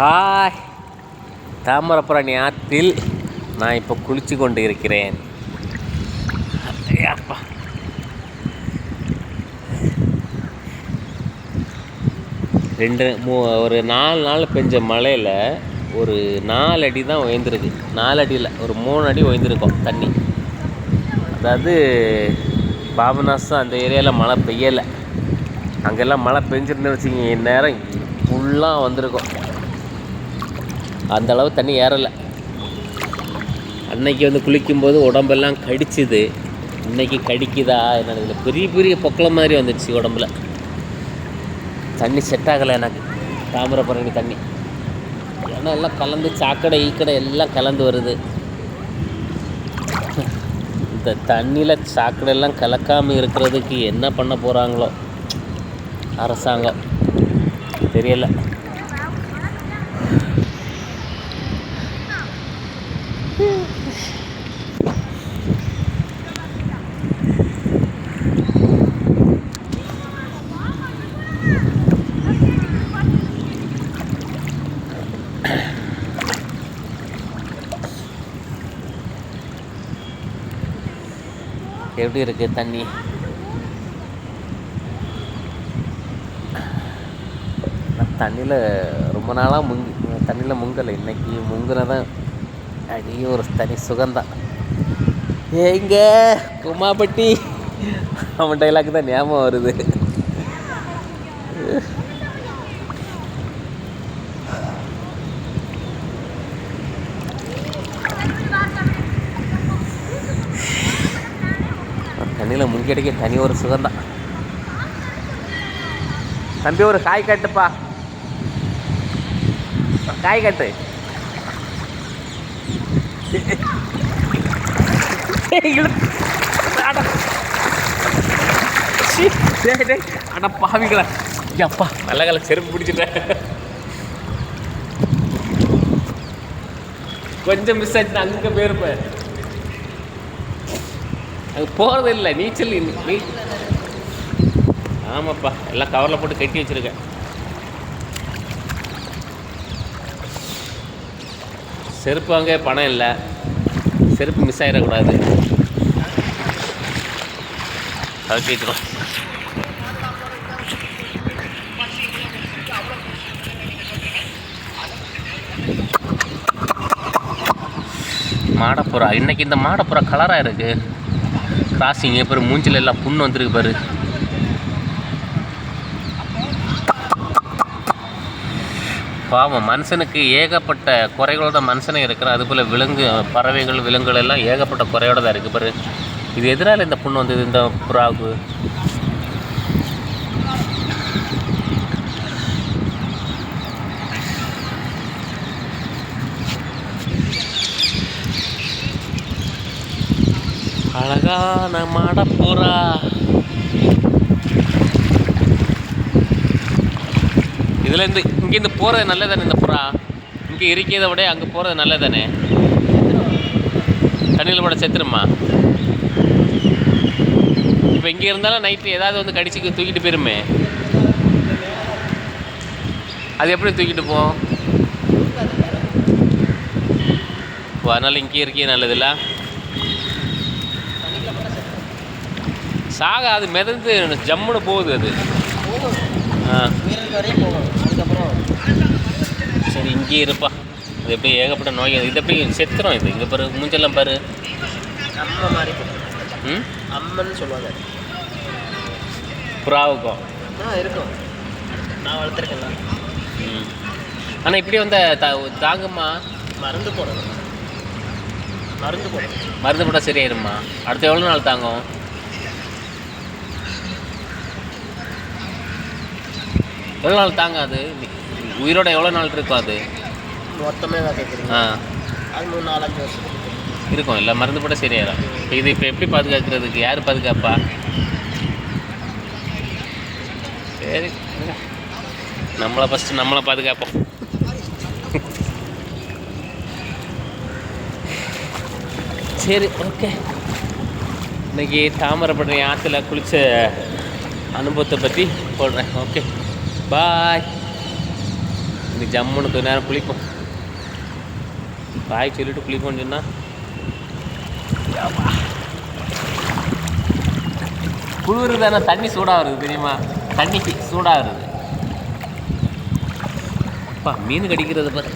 Hi. Thamirabarani ஆற்றில் நான் இப்போ குளிச்சு கொண்டு இருக்கிறேன் அப்பா ரெண்டு மூ ஒரு நாலு நாள் பெஞ்ச மழையில் ஒரு நாலு அடி தான் உயர்ந்துருக்கு. நாலு அடியில் ஒரு மூணு அடி உயர்ந்துருக்கோம் தண்ணி. அதாவது பாபநாசம் அந்த ஏரியாவில் மழை பெய்யலை. அங்கெல்லாம் மழை பெஞ்சிருந்துன்னு வச்சுக்கிங்க இந்நேரம் ஃபுல்லாக வந்திருக்கோம். அந்த அளவு தண்ணி ஏறலை. அன்னைக்கு வந்து குளிக்கும்போது உடம்பெல்லாம் கடிச்சுது. இன்னைக்கு கடிக்குதா என்னது இல்லை பெரிய பெரிய பொக்களம் மாதிரி வந்துடுச்சு உடம்புல. தண்ணி செட் ஆகலை எனக்கு. தாமிரபரணி தண்ணி. ஏன்னா எல்லாம் கலந்து சாக்கடை ஈக்கடை எல்லாம் கலந்து வருது. இந்த தண்ணியில் சாக்கடை எல்லாம் கலக்காமல் இருக்கிறதுக்கு என்ன பண்ண போகிறாங்களோ அரசாங்கம். தெரியல. எப்படி இருக்கு தண்ணி? நான் தண்ணியில் ரொம்ப நாளாக முங்கி தண்ணியில் முங்கலை. இன்னைக்கு முங்குனதான் அடியே ஒரு தனி சுகந்தான் ஏங்க குமாப்பட்டி அவன் டைலாக் தான் ஞாபகம் வருது. தண்ணியில் முங்கி தனி ஒரு சுகந்தான் தம்பி ஒரு காய் கட்டுப்பா. காய் கட்டு. அட பாவிங்களா அப்பா. நல்ல கால செருப்பு பிடிச்சிட்டேன் கொஞ்சம் மிஸ் ஆச்சு அங்கே போயிருப்பேன். அது போகிறதில்ல இல்லை நீச்சல் நீ ஆமாப்பா எல்லாம் கவரில் போட்டு கட்டி வச்சுருக்கேன். செருப்பு வாங்க பணம் இல்லை. செருப்பு மிஸ் ஆகிடக்கூடாது அது கேட்குறோம் மாடப்புறா இன்னைக்கு இந்த மாடப்புறா கலராக இருக்குது கிராசிங் பாரு மூஞ்சில் எல்லாம் புண்ணு வந்திருக்கு பாரு. பாவம் மனுஷனுக்கு ஏகப்பட்ட குறைகளோட மனுஷனே இருக்கிறான். அதுபோல் விலங்கு பறவைகள் விலங்குகள் எல்லாம் ஏகப்பட்ட குறையோட தான் இருக்குது பாரு. இது எதிரால் இந்த புண்ணு வந்தது இந்த புறாவுக்கு அழகான மாடப்புறா இதுலேருந்து இங்கேருந்து போகிறது நல்லதானே இந்த புறா? இங்கே இருக்கிறத விட அங்கே போகிறது நல்லதானே தண்ணியில் போட செத்துருமா? இப்போ இங்கே இருந்தாலும் நைட்டு ஏதாவது வந்து கடிச்சு தூக்கிட்டு போயிருமே. அது எப்படி தூக்கிட்டு போவோம் அதனால் இங்கே இருக்கே நல்லதில்ல சாக அது மிதந்து ஜம்முன்னு போகுது அது. ஆ. சரி இங்கேயே இருப்பா. இது எப்படி ஏகப்பட்ட நோய் இது எப்படி செத்துரும் இது. இங்கே பாரு மூஞ்செல்லாம் பாரு. அம்மா மாதிரி ம்? அம்மன்னு சொல்லுவாங்க. புறாவுக்கும். இருக்கும். நான் வளர்த்துருக்கேன்ல ம். ஆனால் இப்படி வந்த த தாங்குமா? மருந்து போடணும் மருந்து போடணும் மருந்து போட்டால் சரியாயிருமா? அடுத்து எவ்வளோ நாள் தாங்கும்? எவ்வளோ நாள் தாங்காது? உயிரோட எவ்வளோ நாள் இருக்கும் அது? மொத்தமே தான் கேட்குறீங்க ஆ. அது மூணு நாலஞ்சு வருஷம். இருக்கும். இல்லை மருந்து போட்டால் சரியாயிரும் இப்போ இது இப்போ எப்படி பாதுகாக்கிறதுக்கு? யார் பாதுகாப்பா? சரி. நம்மளை ஃபஸ்ட்டு நம்மளை பாதுகாப்போம். சரி ஓகே இன்னைக்கு தாமிரபரணி ஆற்றுல குளித்த அனுபவத்தை பற்றி போடுறேன். Okay bye. இந்த ஜம்முன்னு கொஞ்ச நேரம் குளிப்போம். பாய் சொல்லிட்டு குளிப்போம்னு சொன்னா குளிர் தானே தண்ணி சூடாக வருது தெரியுமா? தண்ணி சூடாக வருது அப்பா மீன் கடிக்கிறது பாரு.